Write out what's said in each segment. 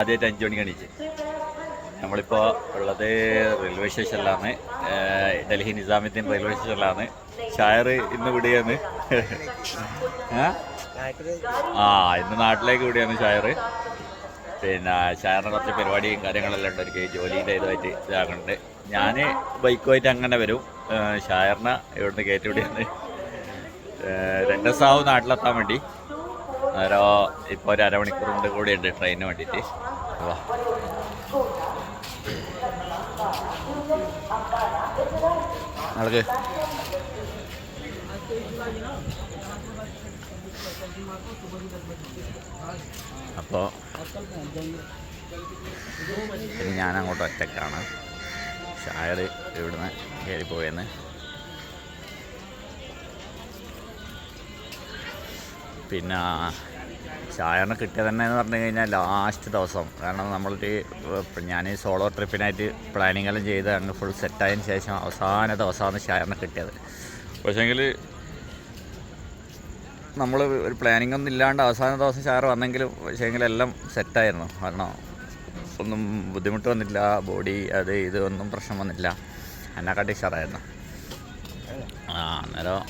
ആദ്യമായിട്ട് അഞ്ചു മണിക്ക് എണീച്ച് നമ്മളിപ്പോൾ ഉള്ളത് റെയിൽവേ സ്റ്റേഷനിലാണ് ഡൽഹി നിസാമുദ്ദീൻ റെയിൽവേ സ്റ്റേഷനിലാണ് ഷായർ ഇന്ന് വിടുകയാണ് ആ ഇന്ന് നാട്ടിലേക്ക് വിടുകയാണ് ഷായർ. പിന്നെ ഷായറിന് കുറച്ച് പരിപാടിയും കാര്യങ്ങളെല്ലാം ഉണ്ട്. എനിക്ക് ജോലിയുടെ ഇതുമായിട്ട് ഇതാക്കുന്നുണ്ട് ഞാൻ ബൈക്കുമായിട്ട് അങ്ങനെ വരും. ഷായറിനെ ഇവിടുന്ന് കയറ്റി വിടുകയാണ് രണ്ട് ദിവസമാവും നാട്ടിലെത്താൻ വേണ്ടി. അന്നേരം ഇപ്പോൾ ഒരു അരമണിക്കൂർ കൊണ്ട് കൂടി ഉണ്ട് ട്രെയിനിന് വേണ്ടിയിട്ട്. വാ നടക്ക്. അപ്പോൾ ഇനി ഞാൻ അങ്ങോട്ട് ഒറ്റക്കാണ്. ഷായർ ഇവിടുന്ന് കയറിപ്പോയെന്ന്. പിന്നെ ഷായറിനെ കിട്ടിയത് തന്നെ എന്ന് പറഞ്ഞു കഴിഞ്ഞാൽ ലാസ്റ്റ് ദിവസം. കാരണം നമ്മളൊരു ഞാൻ സോളോ ട്രിപ്പിനായിട്ട് പ്ലാനിങ് എല്ലാം ചെയ്ത് അങ്ങ് ഫുൾ സെറ്റായതിന് ശേഷം അവസാന ദിവസമാണ് ഷായറിനെ കിട്ടിയത്. പക്ഷേങ്കിൽ നമ്മൾ ഒരു പ്ലാനിങ് ഒന്നും ഇല്ലാണ്ട് അവസാന ദിവസം ഷായർ വന്നെങ്കിലും പക്ഷേങ്കിൽ എല്ലാം സെറ്റായിരുന്നു കാരണം ഒന്നും ബുദ്ധിമുട്ട് വന്നില്ല ബോഡി അത് ഇത് ഒന്നും പ്രശ്നം വന്നില്ല. എന്നെക്കാട്ടി ഉഷാറായിരുന്നു. ആ അന്നേരം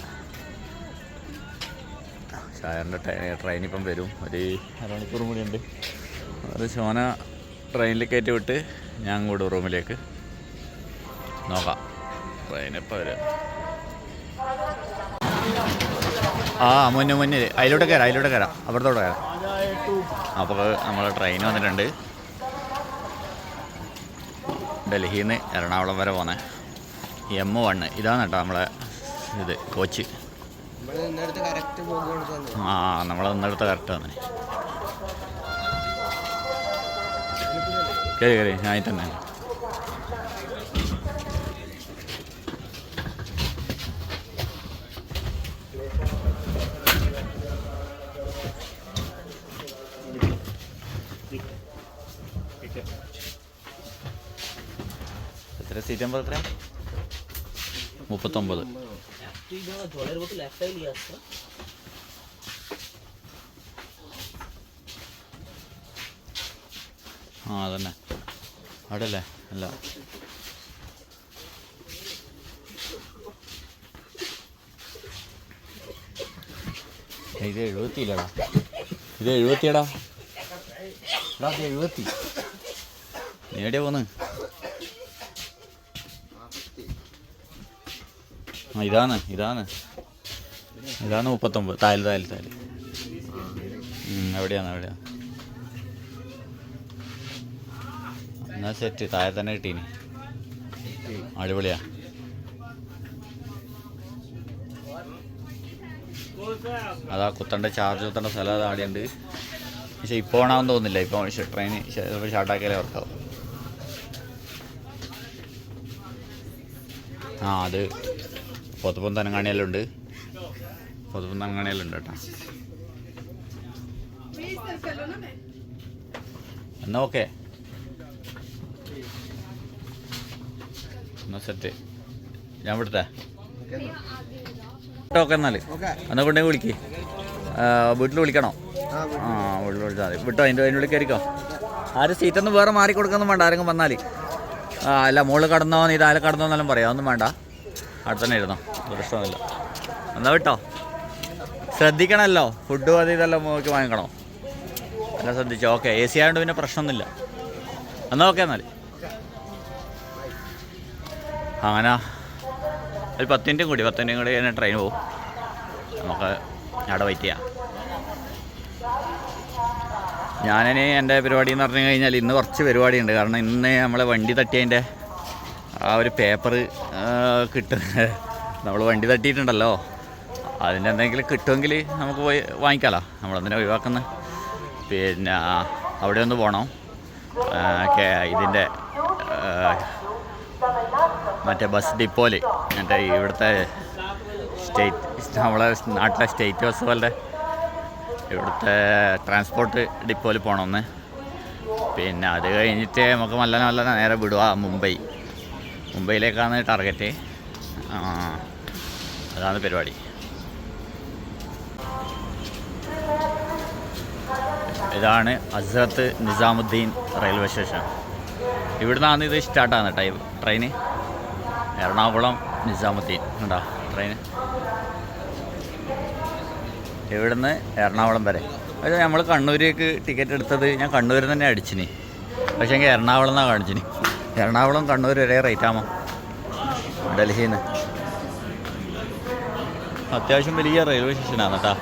ഷായറിന്റെ ട്രെയിൻ ഇപ്പം വരും. ഒരു അരമണിക്കൂറും കൂടി ഉണ്ട്. അത് ശോന ട്രെയിനിൽ കയറ്റി വിട്ട് ഞാൻ കൂടെ റൂമിലേക്ക് നോക്കാം. ട്രെയിൻ ഇപ്പോൾ വരും. ആ മുന്നേ മുന്നേ. അതിലൂടെ കയറാം അതിലൂടെ കയറാം. അപ്പുറത്തോടെ കയറാം. അപ്പോൾ നമ്മൾ ട്രെയിൻ വന്നിട്ടുണ്ട്. ഡൽഹിയിൽ നിന്ന് എറണാകുളം വരെ പോണേ എം വണ്ണ് ഇതാണ് കേട്ടോ നമ്മളെ ഇത് കോച്ച്. ആ നമ്മൾ ഇന്നടുത്ത് കറക്റ്റ് തന്നെ കയറി കയറി ഞാൻ തന്നെ. എത്ര സീറ്റ് എത്ര? മുപ്പത്തൊമ്പത്. ആ അതന്നെ. അവിടെ അല്ലേ. അല്ല ഇത് എഴുപത്തിയില്ലടാ. ഇത് എഴുപത്തിയടാ. എടാ ഇത് എഴുപത്തി. നീ പോന്ന്. ഇതാണ് ഇതാണ്. ഇതാണ് മുപ്പത്തൊമ്പത്. താൽ താൽ താൽ എവിടെയാണ് എവിടെയാണ് എന്നാ സെറ്റ് താഴെ തന്നെ കിട്ടീനി. അടിപൊളിയാ. അതാ കുത്തണ്ട ചാർജ് കുത്തേണ്ട സ്ഥലം അത് ആടെയുണ്ട്. പക്ഷെ ഇപ്പോൾ ഓണാവെന്ന് തോന്നുന്നില്ല. ഇപ്പോൾ ട്രെയിൻ ചിലപ്പോൾ ഷാർട്ടാക്കിയാലേ വർക്കാവും ആ അത് പൊതുപ്പം തനങ്ങാണിയെല്ലാം പൊതുപ്പം തനങ്ങാണിയെല്ലാം ഉണ്ട് കേട്ടോ. എന്നാ ഓക്കെ. എന്നാ സെറ്റ് ഞാൻ വിടട്ടെ ഓക്കെ എന്നാൽ ഓക്കെ. എന്നാ കൊണ്ടേ വിളിക്ക്. വീട്ടിൽ വിളിക്കണോ? ആ വീട്ടിൽ വിളിച്ചാൽ മതി. വിട്ടോ അതിന്റെ അതിന്റെ വിളിക്കായിരിക്കോ ആരും സീറ്റൊന്നും വേറെ മാറി കൊടുക്കൊന്നും വേണ്ട ആരെങ്കിലും വന്നാൽ ആ അല്ല മുകളിൽ കടന്നോ നീ താഴെ കടന്നോ എന്നെല്ലാം പറയാം. ഒന്നും വേണ്ട. അവിടെ തന്നെ ഇരുന്നോ പ്രശ്നമൊന്നുമില്ല എന്നാ വിട്ടോ? ശ്രദ്ധിക്കണമല്ലോ ഫുഡ് അത് ഇതെല്ലാം നോക്കി വാങ്ങിക്കണോ? എല്ലാം ശ്രദ്ധിച്ചോ? ഓക്കെ എ സി ആയതുകൊണ്ട് പിന്നെ പ്രശ്നമൊന്നുമില്ല. എന്നാൽ ഓക്കെ എന്നാൽ അങ്ങനെ ഒരു പത്ത് മിനിറ്റും കൂടി പത്ത് മിനിറ്റും കൂടി കഴിഞ്ഞാൽ ട്രെയിൻ പോകും നമുക്ക് അവിടെ വെയിറ്റ് ചെയ്യാം. ഞാനിനി എന്റെ പരിപാടി എന്ന് പറഞ്ഞു കഴിഞ്ഞാൽ ഇന്ന് കുറച്ച് പരിപാടിയുണ്ട്. കാരണം ഇന്ന് നമ്മളെ വണ്ടി തട്ടിയതിന്റെ ആ ഒരു പേപ്പർ കിട്ടുന്നത് നമ്മൾ വണ്ടി തട്ടിയിട്ടുണ്ടല്ലോ. അതിന്റെ എന്തെങ്കിലും കിട്ടുമെങ്കിൽ നമുക്ക് പോയി വാങ്ങിക്കാമല്ലോ നമ്മളെന്തിനാ ഒഴിവാക്കുന്നത് പിന്നെ അവിടെ ഒന്ന് പോകണം ഇതിന്റെ മറ്റേ ബസ് ഡിപ്പോയിൽ മറ്റേ ഇവിടുത്തെ സ്റ്റേറ്റ് നമ്മളെ നാട്ടിലെ സ്റ്റേറ്റ് ബസ് പോലെ ഇവിടുത്തെ ട്രാൻസ്പോർട്ട് ഡിപ്പോയിൽ പോകണമെന്ന് പിന്നെ അത് കഴിഞ്ഞിട്ട് നമുക്ക് നല്ല നല്ല നേരെ വിടുക മുംബൈ. മുംബൈയിലേക്കാണ് ടാർഗറ്റ്. അതാണ് പരിപാടി. ഇതാണ് ഹസ്രത്ത് നിസാമുദ്ദീൻ റെയിൽവേ സ്റ്റേഷൻ. ഇവിടുന്നാണ് ഇത് സ്റ്റാർട്ടാണ് ടൈം ട്രെയിന്. എറണാകുളം നിസാമുദ്ദീൻ. ഉണ്ടോ ട്രെയിന്? ഇവിടുന്ന് എറണാകുളം വരെ. അത് നമ്മൾ കണ്ണൂരേക്ക് ടിക്കറ്റ് എടുത്തത് ഞാൻ കണ്ണൂരിൽ തന്നെ അടിച്ചിനി. പക്ഷേ എങ്കിൽ എറണാകുളം എന്നാണ് കാണിച്ചിനി. എറണാകുളം കണ്ണൂർ ഒരേ റേറ്റ് ആമോ ഡൽഹിയിൽ നിന്ന് അത്യാവശ്യം വലിയ റെയിൽവേ സ്റ്റേഷനാണ് കേട്ടോ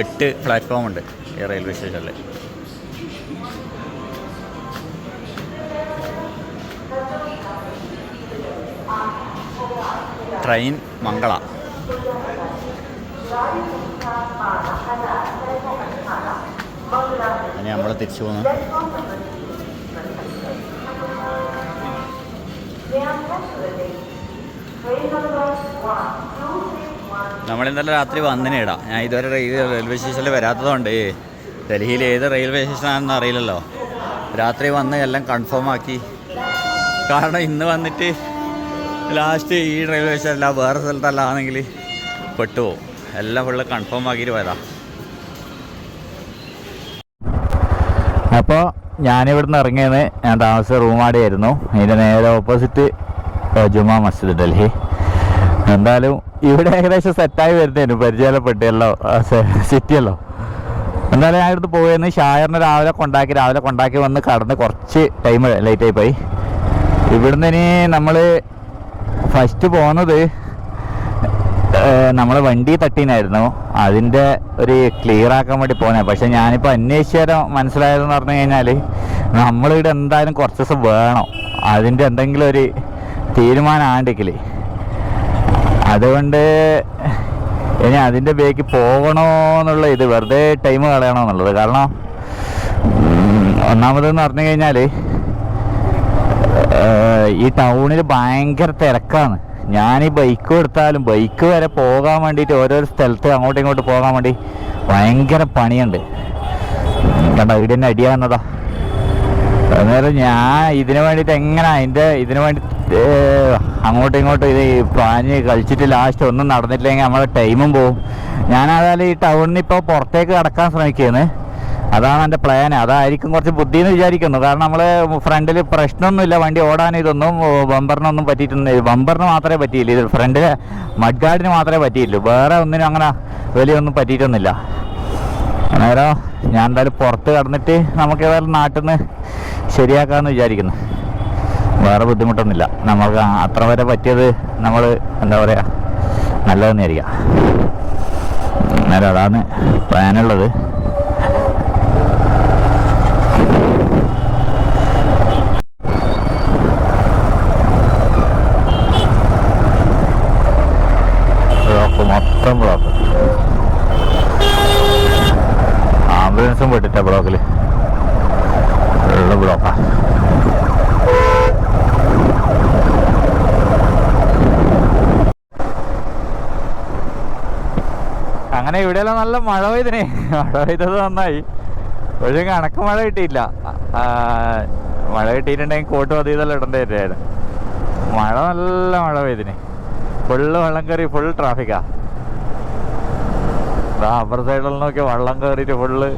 എട്ട് പ്ലാറ്റ്ഫോം ഉണ്ട് ഈ റെയിൽവേ സ്റ്റേഷനിൽ ട്രെയിൻ മംഗള. ഇനി നമ്മൾ തിരിച്ചു പോകുന്നു നമ്മൾ ഇന്നലെ രാത്രി വന്നിനേടാ. ഞാൻ ഇതുവരെ റെയിൽവേ സ്റ്റേഷനിൽ വരാത്തതുകൊണ്ട് ഡൽഹിയിൽ ഏത് റെയിൽവേ സ്റ്റേഷനാണെന്ന് അറിയില്ലല്ലോ. രാത്രി വന്ന് എല്ലാം കൺഫേം ആക്കി. കാരണം ഇന്ന് വന്നിട്ട് ലാസ്റ്റ് ഈ റെയിൽവേ സ്റ്റേഷനല്ല വേറെ സ്ഥലത്തല്ല ആണെങ്കിൽ പെട്ടുപോകും എല്ലാം ഫുള്ള് കൺഫേം ആക്കിയിട്ട് പോയതാ. അപ്പോൾ ഞാനിവിടുന്ന് ഇറങ്ങിയത് ഞാൻ താമസിച്ച റൂമാടിയായിരുന്നു അതിന്റെ നേരെ ഓപ്പോസിറ്റ് ജുമാ മസ്ജിദ് ഡൽഹി. എന്തായാലും ഇവിടെ ഏകദേശം സെറ്റായി വരുന്നതിന് പരിചയപ്പെട്ടിയല്ലോ സിറ്റിയല്ലോ. എന്തായാലും ഞാൻ അടുത്ത് പോയെന്ന് ഷായറിനെ രാവിലെ കൊണ്ടാക്കി രാവിലെ കൊണ്ടാക്കി വന്ന് കടന്ന് കുറച്ച് ടൈം ലേറ്റായി പോയി. ഇവിടുന്ന് ഇനി നമ്മൾ ഫസ്റ്റ് പോകുന്നത് നമ്മൾ വണ്ടി തട്ടീനായിരുന്നു. അതിന്റെ ഒരു ക്ലിയർ ആക്കാൻ വേണ്ടി പോകുന്നത് പക്ഷെ ഞാനിപ്പോൾ അന്വേഷിച്ചാലും മനസ്സിലായതെന്ന് പറഞ്ഞു കഴിഞ്ഞാൽ നമ്മളിവിടെ എന്തായാലും കുറച്ച് ദിവസം വേണം. അതിന്റെ എന്തെങ്കിലും ഒരു തീരുമാനം ആണ്ടെങ്കിൽ അതുകൊണ്ട് ഇനി അതിന്റെ ബേക്ക് പോകണോ എന്നുള്ള ഇത് വെറുതെ ടൈം കളയണോ കാരണം ഒന്നാമതെന്ന് പറഞ്ഞു കഴിഞ്ഞാൽ ഈ ടൗണിൽ ഭയങ്കര തിരക്കാണ്. ഞാൻ ഈ ബൈക്ക് എടുത്താലും ബൈക്ക് വരെ പോകാൻ വേണ്ടിയിട്ട് ഓരോ സ്ഥലത്ത് അങ്ങോട്ടും ഇങ്ങോട്ട് പോകാൻ വേണ്ടി ഭയങ്കര പണിയുണ്ട്. കണ്ട ഇവിടെ തന്നെ അടിയാ വന്നതാ അന്നേരം ഞാൻ ഇതിന് വേണ്ടിയിട്ട് എങ്ങനെ അതിന്റെ ഇതിന് വേണ്ടി അങ്ങോട്ടും ഇങ്ങോട്ടും ഇത് പാഞ്ഞ് കളിച്ചിട്ട് ലാസ്റ്റ് ഒന്നും നടന്നിട്ടില്ലെങ്കിൽ നമ്മളെ ടൈമും പോവും. ഞാൻ ഈ ടൗണിൽ ഇപ്പോൾ പുറത്തേക്ക് കടക്കാൻ ശ്രമിക്കുന്നത് അതാണ് എന്റെ പ്ലാൻ അതായിരിക്കും കുറച്ച് ബുദ്ധി എന്ന് വിചാരിക്കുന്നു. കാരണം നമ്മൾ ഫ്രണ്ടിൽ പ്രശ്നമൊന്നുമില്ല. വണ്ടി ഓടാൻ ഇതൊന്നും ബമ്പറിനൊന്നും പറ്റിയിട്ടൊന്നും ബമ്പറിന് മാത്രമേ പറ്റിയില്ല. ഫ്രണ്ടിൽ മഡ് ഗാർഡിന് മാത്രമേ പറ്റിയില്ലൂ വേറെ ഒന്നിനും അങ്ങനെ വലിയൊന്നും പറ്റിയിട്ടൊന്നുമില്ല. അന്നേരം ഞാൻ എന്തായാലും പുറത്ത് കടന്നിട്ട് നമുക്ക് ഏതായാലും നാട്ടിൽ നിന്ന് ശരിയാക്കാമെന്ന് വിചാരിക്കുന്നു. വേറെ ബുദ്ധിമുട്ടൊന്നുമില്ല. നമുക്ക് അത്ര വരെ പറ്റിയത് നമ്മൾ എന്താ പറയുക നല്ലതെന്നായിരിക്കാം. അന്നേരം അതാണ് പ്ലാനുള്ളത് ഇവിടെയെല്ലാം നല്ല മഴ പെയ്തിനെ. മഴ പെയ്തത് നന്നായി. പക്ഷെ കണക്ക് മഴ കിട്ടിയില്ല. മഴ കിട്ടിയിട്ടുണ്ടെങ്കിൽ കോട്ട് അത് ഇതെല്ലാം ഇടേണ്ടി വരുമായിരുന്നു മഴ നല്ല മഴ പെയ്തിനെ. ഫുള്ള് വെള്ളം കയറി ഫുൾ ട്രാഫിക്കാ അപ്പുറ സൈഡിൽ നോക്കി വെള്ളം കയറിയിട്ട് ഫുള്ള്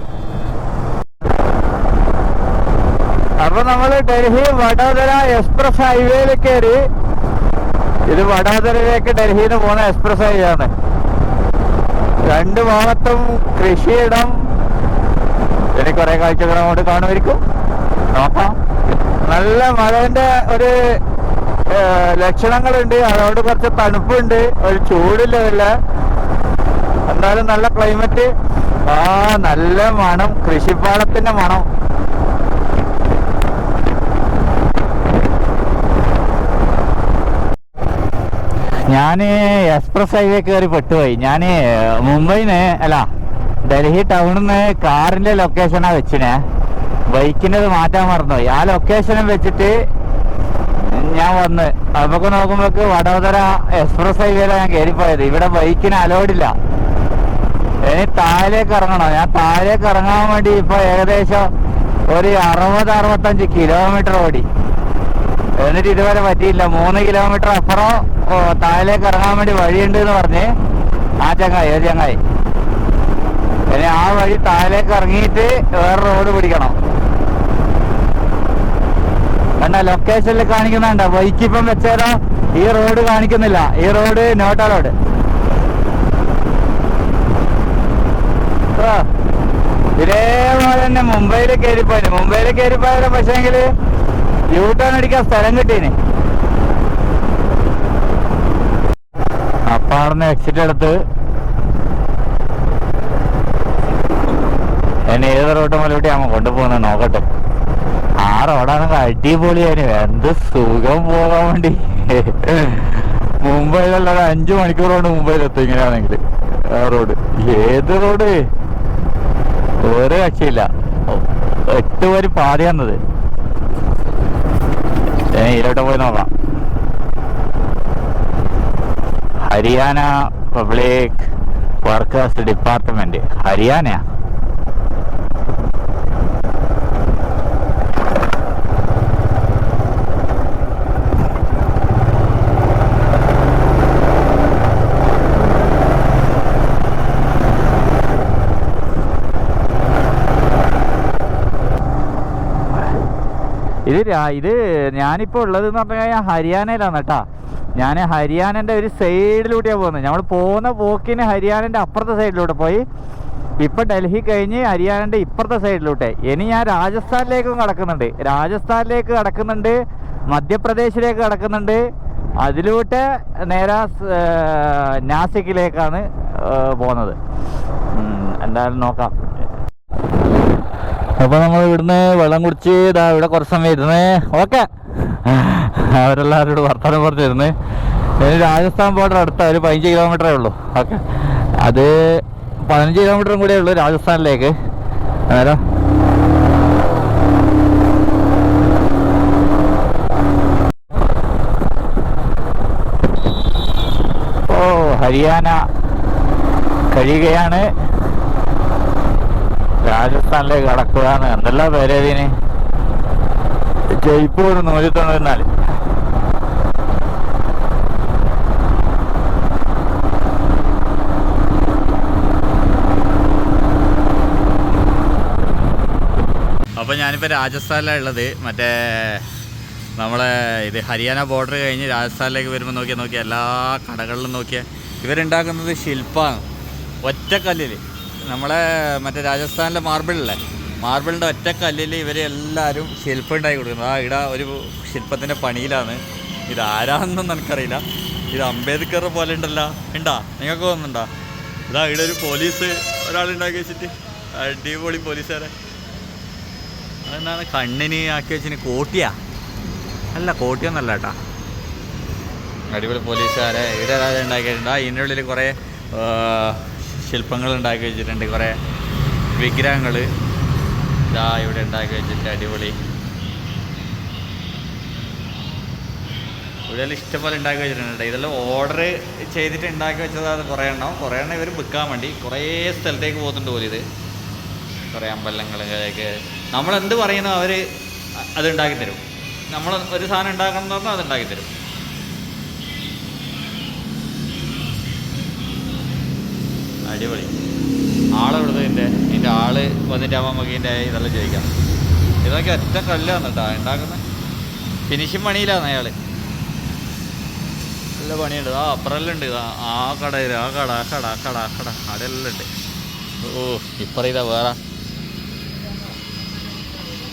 അപ്പൊ നമ്മൾ ഡൽഹി വഡോദര എക്സ്പ്രസ് ഹൈവേയിൽ കയറി. ഇത് വഡോദരയിലേക്ക് ഡൽഹിയിൽ നിന്ന് പോകുന്ന എക്സ്പ്രസ് ഹൈവേ ആണ് രണ്ട് ഭാഗത്തും കൃഷിയിടം. ഇനി കുറെ കാഴ്ചകൾ അങ്ങോട്ട് കാണുമായിരിക്കും. നോക്കാം. നല്ല മഴന്റെ ഒരു ലക്ഷണങ്ങളുണ്ട്. അതോട് കുറച്ച് തണുപ്പുണ്ട്. ഒരു ചൂടില്ല വല്ല. എന്തായാലും നല്ല ക്ലൈമറ്റ് ആ നല്ല മണം. കൃഷിപ്പാടത്തിന്റെ മണം. ഞാൻ എക്സ്പ്രസ് ഹൈവേ കയറി പെട്ടുപോയി. ഞാൻ മുംബൈന്ന് അല്ല ഡൽഹി ടൗണിൽ നിന്ന് കാറിന്റെ ലൊക്കേഷനാ വെച്ചിനെ. ബൈക്കിനത് മാറ്റാൻ മറന്നുപോയി. ആ ലൊക്കേഷനും വെച്ചിട്ട് ഞാൻ വന്ന്. അപ്പൊക്കെ നോക്കുമ്പോക്ക് വടോദര എക്സ്പ്രസ് ഹൈവേയിലാണ് ഞാൻ കയറിപ്പോയത് ഇവിടെ ബൈക്കിന് അലോഡില്ല ഇനി താഴേക്ക് ഇറങ്ങണം. ഞാൻ താഴേക്ക് ഇറങ്ങാൻ വേണ്ടി ഇപ്പൊ ഏകദേശം ഒരു അറുപത് അറുപത്തഞ്ച് കിലോമീറ്റർ ഓടി. എന്നിട്ട് ഇതുവരെ പറ്റിയില്ല. മൂന്ന് കിലോമീറ്റർ അപ്പുറം ഓ, താഴേക്ക് ഇറങ്ങാൻ വേണ്ടി വഴിയുണ്ട് എന്ന് പറഞ്ഞ്. ആ ചങ്ങായി ഒരു ചങ്ങായി. പിന്നെ ആ വഴി താഴേക്ക് ഇറങ്ങിയിട്ട് വേറെ റോഡ് പിടിക്കണം. കണ്ട ലൊക്കേഷനിൽ കാണിക്കുന്നുണ്ട? ബൈക്ക് ഇപ്പം വെച്ചേരോ. ഈ റോഡ് കാണിക്കുന്നില്ല. ഈ റോഡ് നോട്ട റോഡ്. ഇതേപോലെ തന്നെ മുംബൈയിൽ കയറിപ്പോയിന് മുംബൈയിൽ കയറിപ്പോയാലും പക്ഷേങ്കിൽ യൂ ടേൺ അടിക്കാൻ സ്ഥലം കിട്ടീന്. അപ്പൊ അവിടുന്ന് എക്സിറ്റ് എടുത്ത് എന്നെ ഏത് റോഡ് മുതലോട്ട് അമ്മ കൊണ്ടുപോകുന്നത് നോക്കട്ടെ. ആ റോഡാണെങ്കിൽ അടിപൊളിയായിരുന്നു എന്ത് സുഖം പോകാൻ വേണ്ടി. മുംബൈയിലല്ലാതെ അഞ്ചു മണിക്കൂർ കൊണ്ട് മുംബൈയിലെത്തും ഇങ്ങനെയാണെങ്കിൽ. റോഡ് ഏത് റോഡ് ഒരു രക്ഷയില്ല എട്ട് പേര് പാതിയാന്നത് ഞാൻ ഇതിലോട്ട് പോയി നോക്കാം. Haryana public workers department. Haryana ഇത് ഇത് ഞാനിപ്പോൾ ഉള്ളത് എന്ന് പറഞ്ഞു കഴിഞ്ഞാൽ ഹരിയാനയിലാണ് കേട്ടാ. ഞാൻ ഹരിയാനന്റെ ഒരു സൈഡിലൂടെയാണ് പോകുന്നത് നമ്മൾ പോകുന്ന പോക്കിന് ഹരിയാനന്റെ അപ്പുറത്തെ സൈഡിലൂടെ പോയി. ഇപ്പൊ ഡൽഹി കഴിഞ്ഞ് ഹരിയാനന്റെ ഇപ്പുറത്തെ സൈഡിലൂട്ടെ ഇനി ഞാൻ രാജസ്ഥാനിലേക്കും കടക്കുന്നുണ്ട്. രാജസ്ഥാനിലേക്ക് കടക്കുന്നുണ്ട് മധ്യപ്രദേശിലേക്ക് കടക്കുന്നുണ്ട്. അതിലൂട്ട് നേരെ നാസിക്കിലേക്കാണ് പോകുന്നത്. എന്തായാലും നോക്കാം. അപ്പൊ നമ്മൾ ഇവിടുന്ന് വെള്ളം കുടിച്ച് ഇതാ ഇവിടെ കുറച്ച് സമയം ഇരുന്ന്. ഓക്കെ. അവരെല്ലാവരോട് വർത്തമാനം പറഞ്ഞിരുന്നേ. രാജസ്ഥാൻ ബോർഡർ അടുത്ത ഒരു പതിനഞ്ച് കിലോമീറ്ററേ ഉള്ളൂ. ഓക്കെ. അത് പതിനഞ്ച് കിലോമീറ്ററും കൂടെ ഉള്ളൂ രാജസ്ഥാനിലേക്ക്. അന്നേരം ഓ ഹരിയാന കഴിയുകയാണ്. രാജസ്ഥാനിലേക്ക് കടക്കുകയാണ്. എന്തെല്ലാം പേര് ഇതിന്? ജയ്പൂർ നൂറ്റി തൊണ്ണൂറ്റിനാല് അപ്പോൾ ഞാനിപ്പോൾ രാജസ്ഥാനിലാണ് ഉള്ളത് മറ്റേ നമ്മളെ ഇത് ഹരിയാന ബോർഡർ കഴിഞ്ഞ് രാജസ്ഥാനിലേക്ക് വരുമ്പോൾ നോക്കിയാൽ നോക്കിയാൽ എല്ലാ കടകളിലും നോക്കിയാൽ ഇവരുണ്ടാക്കുന്നത് ശില്പമാണ് ഒറ്റക്കല്ലിൽ നമ്മളെ മറ്റേ രാജസ്ഥാനിലെ മാർബിളില്ലേ മാർബിളിന്റെ ഒറ്റ കല്ലിൽ എല്ലാവരും ശില്പം കൊടുക്കുന്നത്. ആ ഇട ഒരു ശില്പത്തിന്റെ പണിയിലാണ്. ഇത് ആരാണെന്നൊന്നും എനിക്കറിയില്ല. ഇത് അംബേദ്കർ പോലെ ഉണ്ടല്ലോ. ഉണ്ടാ? നിങ്ങൾക്ക് തോന്നുന്നുണ്ടോ? ഇതാ ഇവിടെ ഒരു പോലീസ് ഒരാളുണ്ടാക്കി വെച്ചിട്ട്. അടിപൊളി പോലീസുകാരെ. അതെന്താണ്? കണ്ണിന് ആക്കി വെച്ചിന് കോട്ടിയാ? അല്ല കോട്ടിയൊന്നല്ല കേട്ടാ. അടിപൊളി പോലീസുകാരെ. ഇവിടെ ഒരാളെ ഉണ്ടാക്കിയിട്ടുണ്ട്. ആ ഇതിന്റെ ഉള്ളിൽ കുറേ ശില്പങ്ങൾ ഉണ്ടാക്കി വെച്ചിട്ടുണ്ട്. കുറേ വിഗ്രഹങ്ങൾ ഇതാ ഇവിടെ ഉണ്ടാക്കി വെച്ചിട്ട് അടിപൊളി. ഇവിടെ ഇഷ്ടംപോലെ ഉണ്ടാക്കി വെച്ചിട്ടുണ്ട് ഇതെല്ലാം ഓർഡർ ചെയ്തിട്ട് ഉണ്ടാക്കി വെച്ചതാണ് കുറേ എണ്ണം. കുറേ എണ്ണം ഇവർ വിൽക്കാൻ വേണ്ടി കുറേ സ്ഥലത്തേക്ക് പോകുന്നുണ്ട് പോലെ ഇത്. കുറേ അമ്പലങ്ങളിലേക്ക് നമ്മൾ എന്ത് പറയുന്നോ അവർ അത് ഉണ്ടാക്കി തരും. നമ്മൾ ഒരു സാധനം ഉണ്ടാക്കണം എന്ന് പറഞ്ഞാൽ അത് ഉണ്ടാക്കി തരും. അടിപൊളി. ആളെവിടുന്ന് ഇതിൻ്റെ ഇതിൻ്റെ ആള് വന്നിട്ടാകുമ്പോൾ നമുക്ക് ഇതിൻ്റെ ഇതെല്ലാം ചോദിക്കാം ഇതൊക്കെ ഒറ്റ കല്ലാണ് കേട്ടോ ഉണ്ടാക്കുന്നത് ഫിനിഷിങ് പണിയിലാണ് അയാൾ നല്ല പണിയുണ്ട് ആ അപ്പുറമെല്ലാം ഉണ്ട് ആ ആ കടയിൽ ആ കട ആ കട ആ കട ആ കട അവിടെ എല്ലാം ഉണ്ട് ഓ ഇപ്പറ ഇതാ വേറെ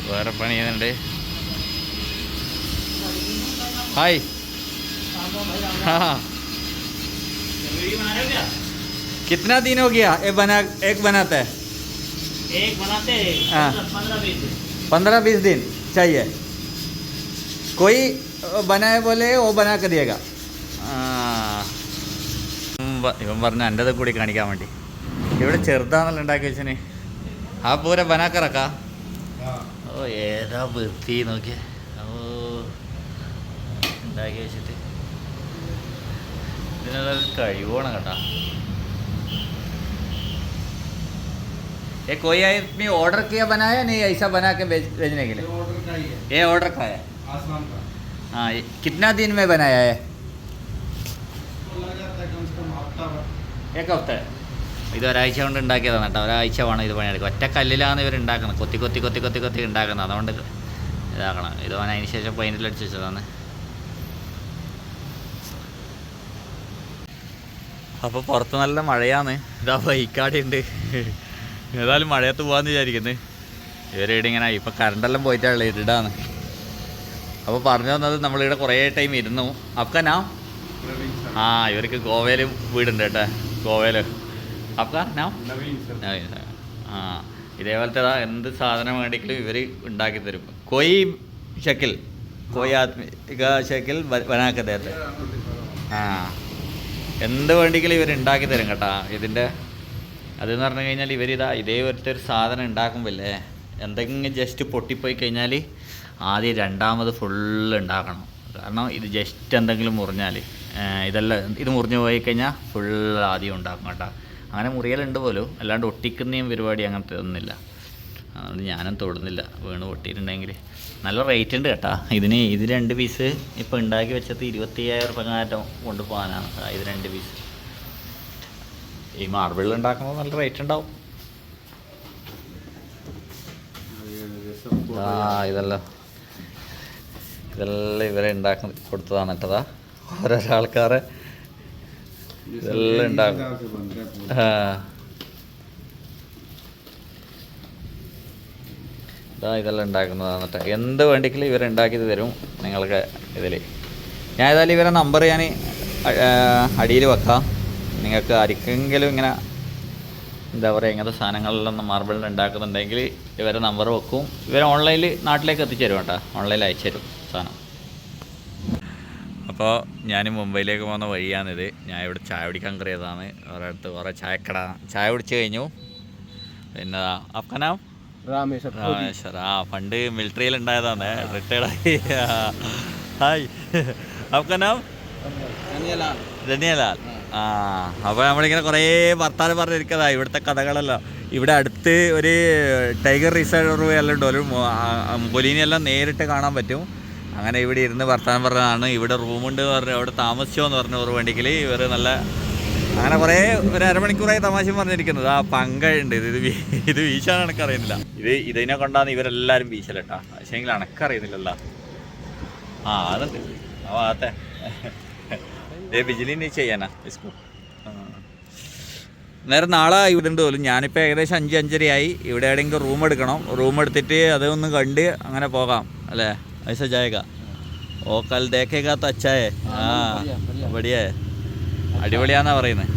വേറെ പണി ചെയ്യുന്നുണ്ട് ഹായ് हाँ कितना दिन हो गया एक बना एक बनाता है एक बनाते हैं हाँ। पंद्रह बीस दिन पंद्रह बीस दिन चाहिए कोई बनाए बोले वो बना के दिएगा ആ. ഉം, വ- ഇവൻ പറഞ്ഞ എൻ്റെ കൂടി കാണിക്കാൻ വേണ്ടി ഇവിടെ ചെറുതാണല്ലോ ഉണ്ടാക്കി വെച്ചിന് ആ പൂര ബനാക്കറക്കാ ഓ ഏതാ വൃത്തി നോക്കിയ ഓ ഉണ്ടാക്കി വെച്ചിട്ട് ഇതിനുള്ള ഒരു കഴിവാണ് കേട്ടാ ये कोई आदमी ऑर्डर किया बनाया नहीं ऐसा बना के भेज भेजने के लिए ऑर्डर का ही है ये ऑर्डर का है आसमान का हाँ ये कितना दिन में बनाया है तो लग जाता है कम से कम हफ्ता भर एक हफ्ता है ഇത് ഒരാഴ്ച കൊണ്ട് ഉണ്ടാക്കിയതാണ് കേട്ടോ ഒരാഴ്ച വേണം ഇത് പണിയെടുക്കുക ഒറ്റ കല്ലിലാണ് ഇവർ ഉണ്ടാക്കുന്നത് കൊത്തി കൊത്തി കൊത്തി കൊത്തി കൊത്തി ഉണ്ടാക്കുന്നത് അതുകൊണ്ട് ഇതാക്കണം ഇത് അവൻ അതിന് ശേഷം പെയിൻറ്റിലടിച്ച് വെച്ചതാണ് അപ്പോൾ പുറത്ത് നല്ല മഴയാണ് ഇതാ ബൈക്കാടി ഉണ്ട് ഏതായാലും മഴയത്ത് പോകാമെന്ന് വിചാരിക്കുന്നത് ഇവരിവിടെ ഇങ്ങനെ ഇപ്പം കറണ്ടെല്ലാം പോയിട്ടാണല്ലേ ഇരുടാന്ന്. അപ്പോൾ പറഞ്ഞു തന്നത് നമ്മളിവിടെ കുറേ ടൈം ഇരുന്നു. അഫ്ഗാനാ ആ ഇവർക്ക് ഗോവയിൽ വീടുണ്ട് കേട്ടോ ഗോവയിൽ അഫ്ഗാനാ. ആ ഇതേപോലത്തെ എന്ത് സാധനം വേണ്ടെങ്കിലും ഇവർ ഉണ്ടാക്കി തരും. കൊയ് ഷക്കിൽ കൊയ് ആത്മിക ഷക്കിൽ വനാക്കത്തെ. ആ എന്ത് വേണ്ടെങ്കിലും ഇവർ ഉണ്ടാക്കി തരും കേട്ടാ ഇതിന്റെ അതെന്ന് പറഞ്ഞു കഴിഞ്ഞാൽ ഇവരിതാ ഇതേ ഒരു സാധനം ഉണ്ടാക്കുമ്പോഴല്ലേ എന്തെങ്കിലും ജസ്റ്റ് പൊട്ടിപ്പോയി കഴിഞ്ഞാൽ ആദ്യം രണ്ടാമത് ഫുള്ള് ഉണ്ടാക്കണം. കാരണം ഇത് ജസ്റ്റ് എന്തെങ്കിലും മുറിഞ്ഞാൽ ഇതെല്ലാം ഇത് മുറിഞ്ഞു പോയി കഴിഞ്ഞാൽ ഫുൾ ആദ്യം ഉണ്ടാക്കും കേട്ടോ. അങ്ങനെ മുറിയലുണ്ട് പോലും. അല്ലാണ്ട് ഒട്ടിക്കുന്നതും പരിപാടി അങ്ങനത്തെ ഒന്നുമില്ല. അതുകൊണ്ട് ഞാനും തൊടുന്നില്ല. വീണ് പൊട്ടിയിട്ടുണ്ടെങ്കിൽ നല്ല റേറ്റ് ഉണ്ട് കേട്ടോ. ഇതിന് ഇത് രണ്ട് പീസ് ഇപ്പോൾ ഉണ്ടാക്കി വെച്ചത് ഇരുപത്തി അയ്യായിരം റുപ്യ കൊണ്ടുപോകാനാണ്. ഇത് രണ്ട് പീസ് ഈ മാർബിൾ ഉണ്ടാക്കുമ്പോൾ നല്ല റേറ്റ് ഉണ്ടാവും. ആ ഇതെല്ലാം. ഇതെല്ലാം ഇവരെ ഉണ്ടാക്കുന്ന കൊടുത്തതാണ് കേട്ടതാ. ഓരോരോ ആൾക്കാരെ ഇതെല്ലാം ഉണ്ടാക്കും. ഇതാ ഇതെല്ലാം ഉണ്ടാക്കുന്നതാണ് കേട്ടോ. എന്ത് വേണ്ടിക്കലും ഇവർ ഉണ്ടാക്കി തരും നിങ്ങൾക്ക് ഇതിൽ ഞാൻ ഏതായാലും ഇവരെ നമ്പർ ഞാൻ അടിയിൽ വെക്കാം. നിങ്ങൾക്ക് ആർക്കെങ്കിലും ഇങ്ങനെ എന്താ പറയുക ഇങ്ങനത്തെ സാധനങ്ങളിലൊന്നും മാർബിൾ ഉണ്ടാക്കുന്നുണ്ടെങ്കിൽ ഇവരെ നമ്പർ വെക്കും. ഇവർ ഓൺലൈനിൽ നാട്ടിലേക്ക് എത്തിച്ചേരും കേട്ടോ. ഓൺലൈനിൽ അയച്ചുതരും സാധനം. അപ്പോൾ ഞാൻ മുംബൈയിലേക്ക് പോകുന്ന വഴിയാണിത്. ഞാൻ ഇവിടെ ചായ കുടിക്കാൻ കയറിയതാണ്. വേറെ അടുത്ത് കുറേ ചായക്കട ചായ കുടിച്ചു കഴിഞ്ഞു. പിന്നെ അഫ്ഖനാം രാമേശ്വർ ആ പണ്ട് മിലിറ്ററിയിൽ ഉണ്ടായതാണ്. റിട്ടയർഡായി ഹായ്. അപ്പനാ ധനിയലാൽ ധനിയലാൽ ആ അപ്പോൾ നമ്മളിങ്ങനെ കുറേ വർത്താനം പറഞ്ഞിരിക്കതാ. ഇവിടുത്തെ കഥകളല്ലോ. ഇവിടെ അടുത്ത് ഒരു ടൈഗർ റിസർവ് എല്ലാം ഉണ്ട് ഒരു പൊലീനെല്ലാം നേരിട്ട് കാണാൻ പറ്റും. അങ്ങനെ ഇവിടെ ഇരുന്ന് വർത്താനം പറഞ്ഞതാണ്. ഇവിടെ റൂമുണ്ട് പറഞ്ഞു. അവിടെ താമസിച്ചോ എന്ന് പറഞ്ഞു ഒരു വേണ്ടിക്കൽ ഇവർ നല്ല അങ്ങനെ കുറേ ഒരു അരമണിക്കൂറായി തമാശ പറഞ്ഞിരിക്കുന്നത്. ആ പങ്കുണ്ട് ഇത് ഇത് ഇത് വീശാൻ എനിക്കറിയുന്നില്ല. ഇത് ഇതിനെ കൊണ്ടാണ് ഇവരെല്ലാവരും വീശലട്ടാ. പക്ഷേങ്കിൽ അണക്കറിയുന്നില്ലല്ലോ ആ അതുണ്ട്. ആ ഭാഗത്തെ ഏ ബിജിലി നീ ചെയ്യാനാ ഇസ്കോ നേരം നാളെ ഇവിടെ ഉണ്ട് പോലും. ഞാനിപ്പോൾ ഏകദേശം അഞ്ച് അഞ്ചരയായി. ഇവിടെ എവിടെയെങ്കിലും റൂം എടുക്കണം. റൂം എടുത്തിട്ട് അതൊന്ന് കണ്ട് അങ്ങനെ പോകാം അല്ലേ? ഐസ ജായക ഓ കൽ ദേഖേക്കാ തച്ചായേ ആ ബടിയേ അടിപൊളിയാന്നാ പറയുന്നത്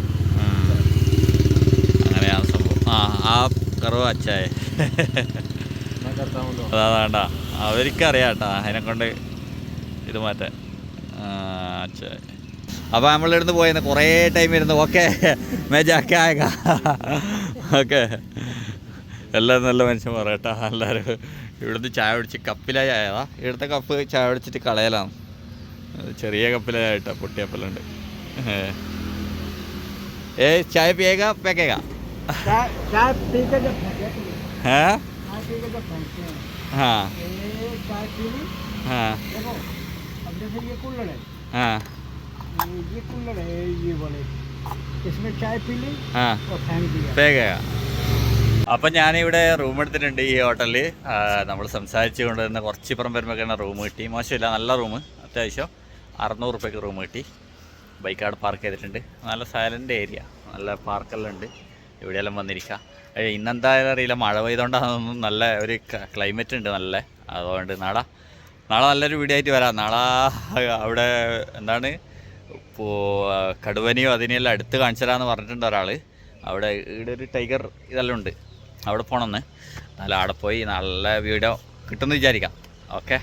അങ്ങനെയാണ് സംഭവം. ആ ആ കറവ് അച്ചായേ. അതാ വേണ്ട. അവർക്കറിയാം കേട്ടോ അതിനെ കൊണ്ട് ഇത് മാറ്റാൻ. അച്ചായ. അപ്പോൾ നമ്മളിരുന്ന് പോയിരുന്നു കുറേ ടൈം ഇരുന്ന് ഓക്കെ മേജാക്കായ ഓക്കെ എല്ലാം നല്ല മനുഷ്യന്മാർ കേട്ടോ എല്ലാവരും ഇവിടുന്ന് ചായ കുടിച്ച് കപ്പില ചായതാ ഇവിടുത്തെ കപ്പ് ചായ കുടിച്ചിട്ട് കളയലാണ്. ചെറിയ കപ്പില പൊട്ടിയപ്പലുണ്ട്. ഏ ചായ പിയേക പേക്കേക ആ? हाँ ये ये कुल्हड़ है ये बोले इसमें चाय पी ली ആ और फेंक दिया വേഗ അപ്പം ഞാനിവിടെ റൂം എടുത്തിട്ടുണ്ട് ഈ ഹോട്ടലിൽ നമ്മൾ സംസാരിച്ച് കൊണ്ടുവരുന്ന കുറച്ച് ഇപ്പുറം വരുമ്പോഴൊക്കെയാണ് റൂം കിട്ടി മോശമില്ല നല്ല റൂം അത്യാവശ്യം അറുന്നൂറ് റുപ്യക്ക് റൂം കിട്ടി ബൈക്കാട് പാർക്ക് ചെയ്തിട്ടുണ്ട് നല്ല സൈലൻ്റ് ഏരിയ നല്ല പാർക്കെല്ലാം ഉണ്ട് ഇവിടെയെല്ലാം വന്നിരിക്കാം ഏയ് ഇന്നെന്തായാലും അറിയില്ല മഴ പെയ്തുകൊണ്ടാണെന്നൊന്നും നല്ല ഒരു ക്ലൈമറ്റ് ഉണ്ട് നല്ല അതുകൊണ്ട് നാളെ നാളെ നല്ലൊരു വീഡിയോ ആയിട്ട് വരാം നാളെ അവിടെ എന്താണ് ഇപ്പോൾ കടുവനെയോ അതിനെയെല്ലാം അടുത്ത് കാണിച്ചതാന്ന് പറഞ്ഞിട്ടുണ്ട് ഒരാൾ അവിടെ ഇവിടെ ഒരു ടൈഗർ ഇതെല്ലാം ഉണ്ട്. അവിടെ പോകണമെന്ന് എന്നാലും അവിടെ പോയി നല്ല വീഡിയോ കിട്ടുമെന്ന് വിചാരിക്കാം. ഓക്കെ?